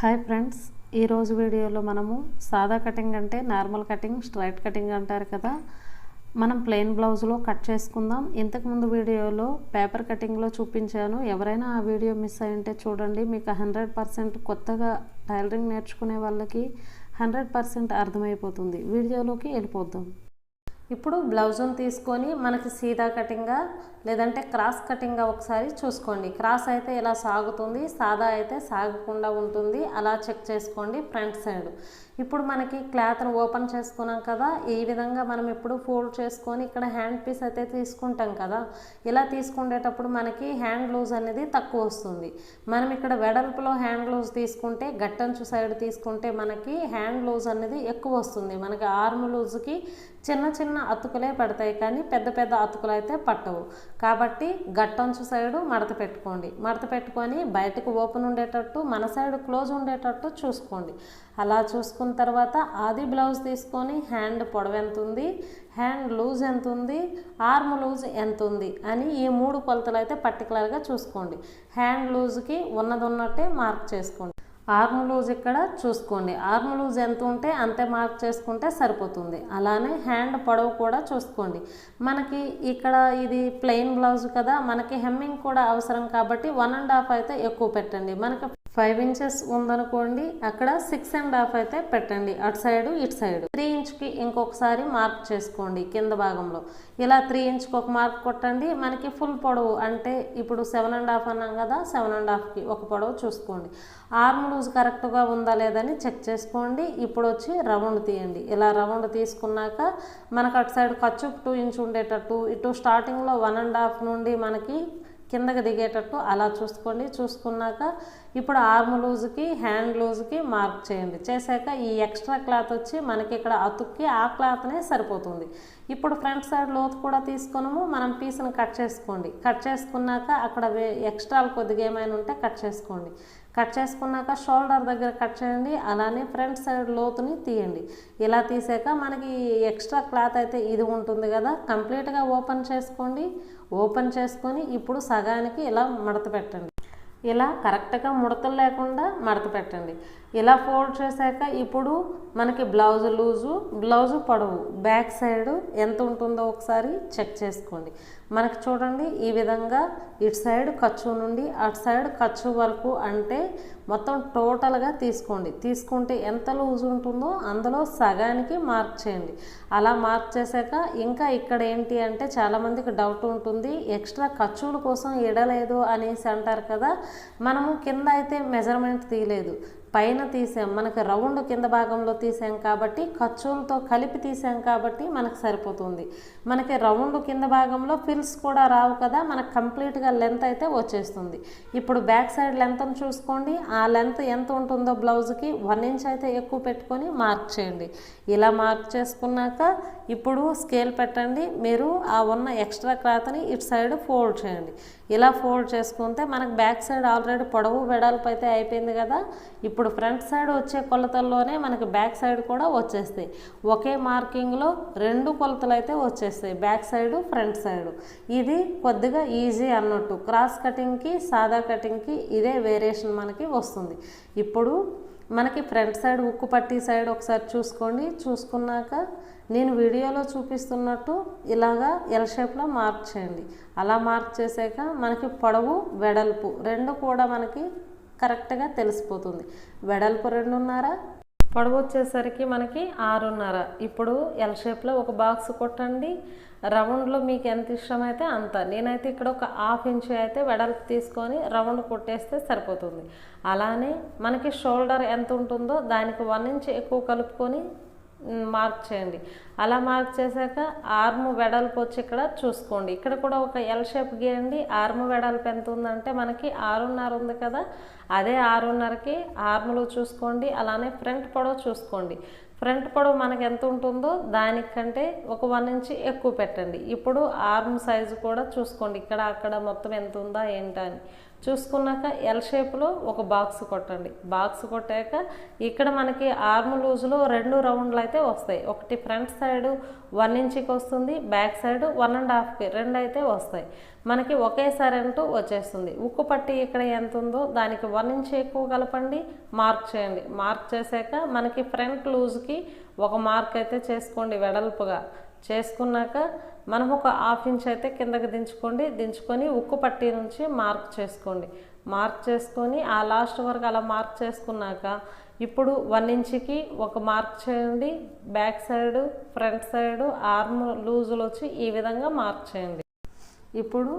Hi friends ఈరోజు వీడియోలో మనము సాదా కటింగ్ అంటే నార్మల్ కటింగ్ స్ట్రైట్ కటింగ్ అంటారు కదా. మనం ప్లెయిన్ బ్లౌజ్లో కట్ చేసుకుందాం. ఇంతకుముందు వీడియోలో పేపర్ కటింగ్లో చూపించాను. ఎవరైనా ఆ వీడియో మిస్ అయ్యింటే చూడండి. మీకు హండ్రెడ్ పర్సెంట్ కొత్తగా టైలరింగ్ నేర్చుకునే వాళ్ళకి హండ్రెడ్ పర్సెంట్ అర్థమైపోతుంది. వీడియోలోకి వెళ్ళిపోద్దాం ఇప్పుడు బ్లౌజును తీసుకొని మనకి సీదా కటింగా లేదంటే క్రాస్ కటింగ్గా ఒకసారి చూసుకోండి. క్రాస్ అయితే ఇలా సాగుతుంది సాదా అయితే సాగకుండా ఉంటుంది. అలా చెక్ చేసుకోండి ఫ్రంట్ సైడ్. ఇప్పుడు మనకి క్లాత్ను ఓపెన్ చేసుకున్నాం కదా ఈ విధంగా మనం ఇప్పుడు ఫోల్డ్ చేసుకొని ఇక్కడ హ్యాండ్ పీస్ అయితే తీసుకుంటాం కదా ఇలా తీసుకునేటప్పుడు మనకి హ్యాండ్ లూజ్ అనేది తక్కువ వస్తుంది. మనం ఇక్కడ వెడల్పులో హ్యాండ్ లూజ్ తీసుకుంటే గట్టంచు సైడ్ తీసుకుంటే మనకి హ్యాండ్ లూజ్ అనేది ఎక్కువ వస్తుంది. మనకి ఆర్మ్ లూజ్కి చిన్న చిన్న అతుకులే పడతాయి కానీ పెద్ద పెద్ద అతుకులు అయితే పట్టవు. కాబట్టి గట్టంచు సైడు మడత పెట్టుకోండి. మడత పెట్టుకొని బయటకు ఓపెన్ ఉండేటట్టు మన సైడ్ క్లోజ్ ఉండేటట్టు చూసుకోండి. అలా చూసుకున్న తర్వాత అది బ్లౌజ్ తీసుకొని హ్యాండ్ పొడవు ఎంత ఉంది? హ్యాండ్ లూజ్ ఎంత ఉంది? ఆర్మ్ లూజ్ ఎంత ఉంది? అని ఈ మూడు కొలతలు అయితే పర్టికులర్గా చూసుకోండి. హ్యాండ్ లూజ్కి ఉన్నది ఉన్నట్టే మార్క్ చేసుకోండి. ఆర్మ్ లూజ్ ఇక్కడ చూసుకోండి. ఆర్మ్ లూజ్ ఎంత ఉంటే అంతే మార్క్ చేసుకుంటే సరిపోతుంది. అలానే హ్యాండ్ పొడవు కూడా చూసుకోండి. మనకి ఇక్కడ ఇది ప్లెయిన్ బ్లౌజ్ కదా మనకి హెమ్మింగ్ కూడా అవసరం కాబట్టి వన్ అండ్ హాఫ్ అయితే ఎక్కువ పెట్టండి. మనకి ఫైవ్ ఇంచెస్ ఉందనుకోండి అక్కడ సిక్స్ అండ్ హాఫ్ అయితే పెట్టండి. అటు సైడు ఇటు సైడ్. త్రీ ఇంచ్కి ఇంకొకసారి మార్క్ చేసుకోండి కింద భాగంలో. ఇలా త్రీ ఇంచ్కి ఒక మార్క్ కొట్టండి. మనకి ఫుల్ పొడవు అంటే ఇప్పుడు సెవెన్ అండ్ హాఫ్ అన్నాం కదా సెవెన్ అండ్ హాఫ్కి ఒక పొడవు చూసుకోండి. ఆర్మ్ లూజ్ కరెక్ట్గా ఉందా లేదని చెక్ చేసుకోండి. ఇప్పుడు వచ్చి రౌండ్ తీయండి. ఇలా రౌండ్ తీసుకున్నాక మనకు అటు సైడ్ ఖర్చు టూ ఇంచ్ ఉండేటట్టు ఇటు స్టార్టింగ్లో వన్ అండ్ హాఫ్ నుండి మనకి కిందకి దిగేటట్టు అలా చూసుకోండి. చూసుకున్నాక ఇప్పుడు ఆర్మ్ లూజ్కి హ్యాండ్ లూజ్కి మార్క్ చేయండి. చేశాక ఈ ఎక్స్ట్రా క్లాత్ వచ్చి మనకి ఇక్కడ అతుక్కి ఆ క్లాత్నే సరిపోతుంది. ఇప్పుడు ఫ్రంట్ సైడ్ లోతు కూడా తీసుకున్నాము మనం పీస్ని కట్ చేసుకోండి. కట్ చేసుకున్నాక అక్కడ ఎక్స్ట్రాలు కొద్దిగా ఏమైనా ఉంటే కట్ చేసుకోండి. కట్ చేసుకున్నాక షోల్డర్ దగ్గర కట్ చేయండి. అలానే ఫ్రంట్ సైడ్ లోతుని తీయండి. ఇలా తీసాక మనకి ఎక్స్ట్రా క్లాత్ అయితే ఇది ఉంటుంది కదా. కంప్లీట్గా ఓపెన్ చేసుకోండి. ఓపెన్ చేసుకొని ఇప్పుడు సగానికి ఇలా మడత పెట్టండి. ఇలా కరెక్ట్గా ముడతలు లేకుండా మడత పెట్టండి. ఇలా ఫోల్డ్ చేశాక ఇప్పుడు మనకి బ్లౌజ్ లూజు బ్లౌజు పొడవు బ్యాక్ సైడ్ ఎంత ఉంటుందో ఒకసారి చెక్ చేసుకోండి. మనకి చూడండి ఈ విధంగా ఇటు సైడ్ ఖర్చు నుండి అటు సైడ్ ఖర్చు వరకు అంటే మొత్తం టోటల్గా తీసుకోండి. తీసుకుంటే ఎంత లూజ్ ఉంటుందో అందులో సగానికి మార్క్ చేయండి. అలా మార్క్ చేశాక ఇంకా ఇక్కడ ఏంటి అంటే చాలామందికి డౌట్ ఉంటుంది ఎక్స్ట్రా ఖర్చుల కోసం ఇడలేదు అనేసి అంటారు కదా మనము కింద అయితే మెజర్మెంట్ తీయలేదు. పైన తీసాం. మనకి రౌండ్ కింద భాగంలో తీసాం కాబట్టి ఖర్చులతో కలిపి తీసాం కాబట్టి మనకు సరిపోతుంది. మనకి రౌండ్ కింద భాగంలో ఫిల్స్ కూడా రావు కదా మనకు కంప్లీట్గా లెంత్ అయితే వచ్చేస్తుంది. ఇప్పుడు బ్యాక్ సైడ్ లెంత్ను చూసుకోండి. ఆ లెంత్ ఎంత ఉంటుందో బ్లౌజ్కి వన్ ఇంచ్ అయితే ఎక్కువ పెట్టుకొని మార్క్ చేయండి. ఇలా మార్క్ చేసుకున్నాక ఇప్పుడు స్కేల్ పెట్టండి. మీరు ఆ ఉన్న ఎక్స్ట్రా క్లాత్ని ఇటు సైడ్ ఫోల్డ్ చేయండి. ఇలా ఫోల్డ్ చేసుకుంటే మనకు బ్యాక్ సైడ్ ఆల్రెడీ పొడవు వెడల్పు అయితే అయిపోయింది కదా. ఇప్పుడు ఫ్రంట్ సైడ్ వచ్చే కొలతల్లోనే మనకి బ్యాక్ సైడ్ కూడా వచ్చేస్తాయి. ఒకే మార్కింగ్లో రెండు కొలతలు అయితే వచ్చేస్తాయి. బ్యాక్ సైడ్ ఫ్రంట్ సైడ్ ఇది కొద్దిగా ఈజీ అన్నట్టు. క్రాస్ కటింగ్కి సాదా కటింగ్కి ఇదే వేరియేషన్ మనకి వస్తుంది. ఇప్పుడు మనకి ఫ్రంట్ సైడ్ ఉక్కు పట్టి సైడ్ ఒకసారి చూసుకోండి. చూసుకున్నాక నేను వీడియోలో చూపిస్తున్నట్టు ఇలాగా ఎల్ షేప్లో మార్క్ చేయండి. అలా మార్క్ చేసాక మనకి పొడవు వెడల్పు రెండు కూడా మనకి కరెక్ట్గా తెలిసిపోతుంది. వెడల్పు రెండున్నర? పొడవు వచ్చేసరికి మనకి ఆరున్నర. ఇప్పుడు ఎల్ షేప్లో ఒక బాక్స్ కొట్టండి. రౌండ్లో మీకు ఎంత ఇష్టమైతే అంత. నేనైతే ఇక్కడ ఒక హాఫ్ ఇంచ్ అయితే వెడల్పు తీసుకొని రౌండ్ కొట్టేస్తే సరిపోతుంది. అలానే మనకి షోల్డర్ ఎంత ఉంటుందో దానికి వన్ ఇంచ్ ఎక్కువ కలుపుకొని మార్క్ చేయండి. అలా మార్క్ చేశాక ఆర్మ్ వెడల్పు వచ్చి ఇక్కడ చూసుకోండి. ఇక్కడ కూడా ఒక ఎల్ షేప్ గీయండి. ఆర్మ్ వెడల్పు ఎంత ఉందంటే మనకి ఆరున్నర ఉంది కదా. అదే ఆరున్నరకి ఆర్ములు చూసుకోండి. అలానే ఫ్రంట్ పొడవు చూసుకోండి. ఫ్రంట్ పొడవు మనకు ఎంత ఉంటుందో దానికంటే ఒక వన్ ఇంచ్ ఎక్కువ పెట్టండి. ఇప్పుడు ఆర్మ్ సైజు కూడా చూసుకోండి. ఇక్కడ అక్కడ మొత్తం ఎంత ఉందా ఏంటని చూసుకున్నాక ఎల్ షేప్లో ఒక బాక్స్ కొట్టండి. బాక్స్ కొట్టాక ఇక్కడ మనకి ఆర్మ్ లూజ్లో రెండు రౌండ్లు అయితే వస్తాయి. ఒకటి ఫ్రంట్ సైడ్ వన్ ఇంచ్కి వస్తుంది బ్యాక్ సైడ్ వన్ అండ్ హాఫ్కి రెండు అయితే వస్తాయి. మనకి ఒకేసారి అంటూ వచ్చేస్తుంది. ఉక్కు పట్టి ఇక్కడ ఎంత ఉందో దానికి వన్ ఇంచ్ ఎక్కువ కలపండి మార్క్ చేయండి. మార్క్ చేశాక మనకి ఫ్రంట్ లూజ్కి ఒక మార్క్ అయితే చేసుకోండి వెడల్పుగా. చేసుకున్నాక మనం ఒక హాఫ్ ఇంచ్ అయితే కిందకి దించుకోండి. దించుకొని ఉక్కు పట్టి నుంచి మార్క్ చేసుకోండి. మార్క్ చేసుకొని ఆ లాస్ట్ వరకు అలా మార్క్ చేసుకున్నాక ఇప్పుడు వన్ ఇంచ్కి ఒక మార్క్ చేయండి. Back side front side arm లూజులు వచ్చి ఈ విధంగా మార్క్ చేయండి. ఇప్పుడు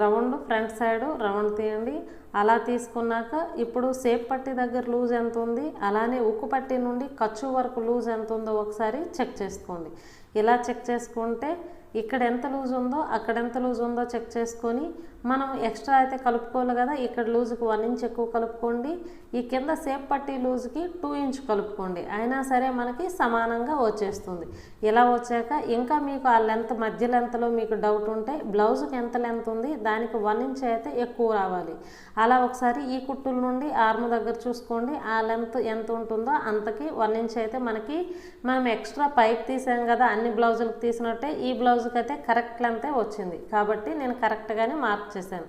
రౌండ్ ఫ్రంట్ సైడ్ రౌండ్ తీయండి. అలా తీసుకున్నాక ఇప్పుడు సేప్ పట్టి దగ్గర లూజ్ ఎంత ఉంది అలానే ఉక్కు పట్టి నుండి ఖర్చు వరకు లూజ్ ఎంత ఉందో ఒకసారి చెక్ చేసుకోండి. ఇలా చెక్ చేసుకుంటే ఇక్కడ ఎంత లూజ్ ఉందో అక్కడ ఎంత లూజ్ ఉందో చెక్ చేసుకొని మనం ఎక్స్ట్రా అయితే కలుపుకోవాలి కదా ఇక్కడ లూజుకి వన్ ఇంచ్ ఎక్కువ కలుపుకోండి. ఈ కింద సేప్ పట్టి లూజ్కి టూ ఇంచ్ కలుపుకోండి. అయినా సరే మనకి సమానంగా వచ్చేస్తుంది. ఇలా వచ్చాక ఇంకా మీకు ఆ లెంత్ మధ్య లెంత్లో మీకు డౌట్ ఉంటే బ్లౌజ్కి ఎంత లెంత్ ఉంది దానికి వన్ ఇంచ్ అయితే ఎక్కువ రావాలి. అలా ఒకసారి ఈ కుట్టుల నుండి ఆర్మ్ దగ్గర చూసుకోండి. ఆ లెంత్ ఎంత ఉంటుందో అంతకి వన్ ఇంచ్ అయితే మనకి మనం ఎక్స్ట్రా పైప్ తీసాం కదా అన్ని బ్లౌజులకు తీసినట్టే ఈ బ్లౌజ్కి అయితే కరెక్ట్ లెంతే వచ్చింది. కాబట్టి నేను కరెక్ట్గానే మార్క్ చేశాను.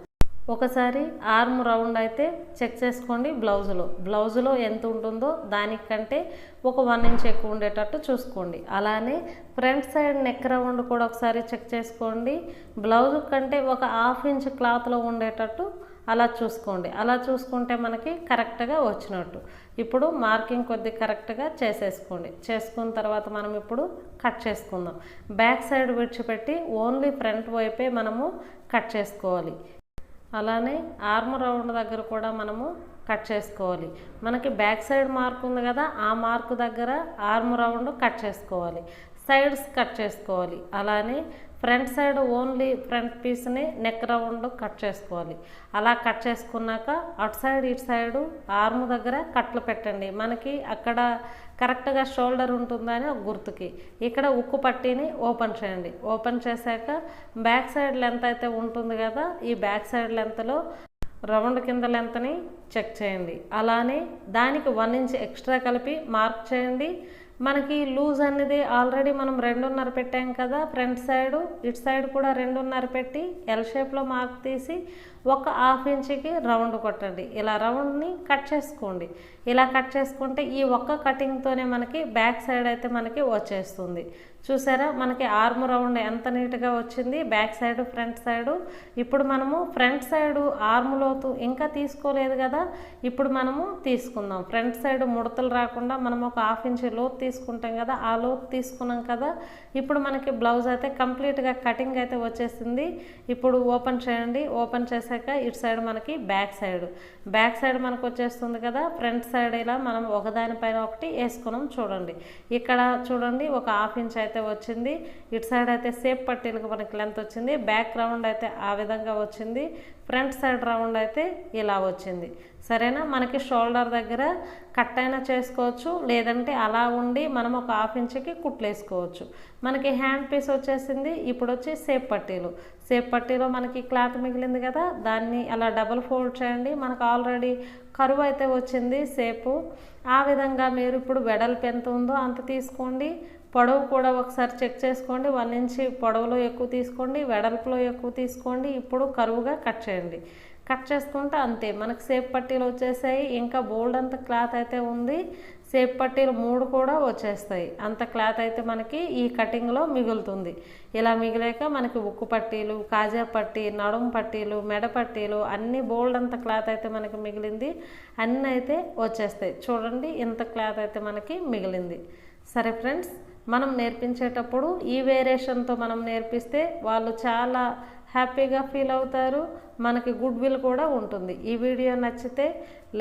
ఒకసారి ఆర్మ్ రౌండ్ అయితే చెక్ చేసుకోండి బ్లౌజులో. బ్లౌజులో ఎంత ఉంటుందో దానికంటే ఒక వన్ ఇంచ్ ఎక్కువ ఉండేటట్టు చూసుకోండి. అలానే ఫ్రంట్ సైడ్ నెక్ రౌండ్ కూడా ఒకసారి చెక్ చేసుకోండి. బ్లౌజ్ కంటే ఒక హాఫ్ ఇంచ్ క్లాత్లో ఉండేటట్టు అలా చూసుకోండి. అలా చూసుకుంటే మనకి కరెక్ట్గా వచ్చినట్టు. ఇప్పుడు మార్కింగ్ కొద్ది కరెక్ట్గా చేసేసుకోండి. చేసుకున్న తర్వాత మనం ఇప్పుడు కట్ చేసుకుందాం. బ్యాక్ సైడ్ విడిచిపెట్టి ఓన్లీ ఫ్రంట్ వైపే మనము కట్ చేసుకోవాలి. అలానే ఆర్మ్ రౌండ్ దగ్గర కూడా మనము కట్ చేసుకోవాలి. మనకి బ్యాక్ సైడ్ మార్క్ ఉంది కదా ఆ మార్క్ దగ్గర ఆర్మ్ రౌండ్ కట్ చేసుకోవాలి. సైడ్స్ కట్ చేసుకోవాలి. అలానే ఫ్రంట్ సైడ్ ఓన్లీ ఫ్రంట్ పీస్ని నెక్ రౌండ్ కట్ చేసుకోవాలి. అలా కట్ చేసుకున్నాక అటు సైడ్ ఇటు సైడ్ ఆర్మ్ దగ్గర కట్లు పెట్టండి. మనకి అక్కడ కరెక్ట్గా షోల్డర్ ఉంటుందని ఒక గుర్తుకి. ఇక్కడ ఉక్కు పట్టీని ఓపెన్ చేయండి. ఓపెన్ చేశాక బ్యాక్ సైడ్ లెంత్ అయితే ఉంటుంది కదా ఈ బ్యాక్ సైడ్ లెంత్లో రౌండ్ కింద లెంత్ని చెక్ చేయండి. అలానే దానికి వన్ ఇంచ్ ఎక్స్ట్రా కలిపి మార్క్ చేయండి. మనకి లూజ్ అనేది ఆల్రెడీ మనం రెండున్నర పెట్టాం కదా ఫ్రంట్ సైడ్ ఇటు సైడ్ కూడా రెండున్నర పెట్టి ఎల్ షేప్లో మార్క్ తీసి ఒక హాఫ్ ఇంచ్కి రౌండ్ కొట్టండి. ఇలా రౌండ్ని కట్ చేసుకోండి. ఇలా కట్ చేసుకుంటే ఈ ఒక్క కటింగ్తోనే మనకి బ్యాక్ సైడ్ అయితే మనకి వచ్చేస్తుంది. చూసారా? మనకి ఆర్మ్ రౌండ్ ఎంత నీట్గా వచ్చింది? Back side front side. ఇప్పుడు మనము ఫ్రంట్ సైడు ఆర్మ్ లోతు ఇంకా తీసుకోలేదు కదా ఇప్పుడు మనము తీసుకుందాం. ఫ్రంట్ సైడ్ ముడతలు రాకుండా మనం ఒక హాఫ్ ఇంచ్ లోతు తీసుకుంటాం కదా ఆ లోతు తీసుకున్నాం కదా ఇప్పుడు మనకి బ్లౌజ్ అయితే కంప్లీట్గా కటింగ్ అయితే వచ్చేసింది. ఇప్పుడు ఓపెన్ చేయండి. ఓపెన్ చేశాక ఇటు సైడ్ మనకి బ్యాక్ సైడ్. బ్యాక్ సైడ్ మనకు వచ్చేస్తుంది కదా ఫ్రంట్ సైడ్ ఇలా మనం ఒకదానిపైన ఒకటి వేసుకున్నాం చూడండి. ఇక్కడ చూడండి ఒక హాఫ్ ఇంచ్ అయితే వచ్చింది. ఇటు సైడ్ అయితే సేప్ పట్టీలకు మనకి లెంత్ వచ్చింది. బ్యాక్ రౌండ్ అయితే ఆ విధంగా వచ్చింది. ఫ్రంట్ సైడ్ రౌండ్ అయితే ఇలా వచ్చింది. సరేనా? మనకి షోల్డర్ దగ్గర కట్ అయినా చేసుకోవచ్చు లేదంటే అలా ఉండి మనం ఒక హాఫ్ ఇంచ్కి కుట్లు వేసుకోవచ్చు మనకి హ్యాండ్ పీస్ వచ్చేసింది ఇప్పుడు వచ్చి సేప్ పట్టీలు. సేప్ పట్టీలో మనకి క్లాత్ మిగిలింది కదా దాన్ని అలా డబుల్ ఫోల్డ్ చేయండి. మనకు ఆల్రెడీ కరువు అయితే వచ్చింది సేపు. ఆ విధంగా మీరు ఇప్పుడు వెడల్పు ఎంత ఉందో అంత తీసుకోండి. పొడవు కూడా ఒకసారి చెక్ చేసుకోండి. వన్ ఇంచ్ పొడవులో ఎక్కువ తీసుకోండి. వెడల్పులో ఎక్కువ తీసుకోండి. ఇప్పుడు కరువుగా కట్ చేయండి. కట్ చేసుకుంటే అంతే. మనకు సేఫ్ పట్టీలు వచ్చేసాయి. ఇంకా బోల్డ్ అంత క్లాత్ అయితే ఉంది. సేఫ్ పట్టీలు మూడు కూడా వచ్చేస్తాయి. అంత క్లాత్ అయితే మనకి ఈ కటింగ్లో మిగులుతుంది. ఇలా మిగిలాక మనకి ఉక్కు పట్టీలు కాజా పట్టీ నడుము పట్టీలు మెడ పట్టీలు అన్ని బోల్డ్ అంత క్లాత్ అయితే మనకి మిగిలింది. అన్నీ అయితే వచ్చేస్తాయి. చూడండి ఇంత క్లాత్ అయితే మనకి మిగిలింది. సరే ఫ్రెండ్స్ మనం నేర్పించేటప్పుడు ఈ వేరియేషన్తో మనం నేర్పిస్తే వాళ్ళు చాలా హ్యాపీగా ఫీల్ అవుతారు. మనకి గుడ్ విల్ కూడా ఉంటుంది. ఈ వీడియో నచ్చితే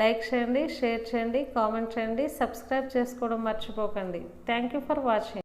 లైక్ చేయండి షేర్ చేయండి కామెంట్ చేయండి సబ్స్క్రైబ్ చేసుకోవడం మర్చిపోకండి. Thank you for watching.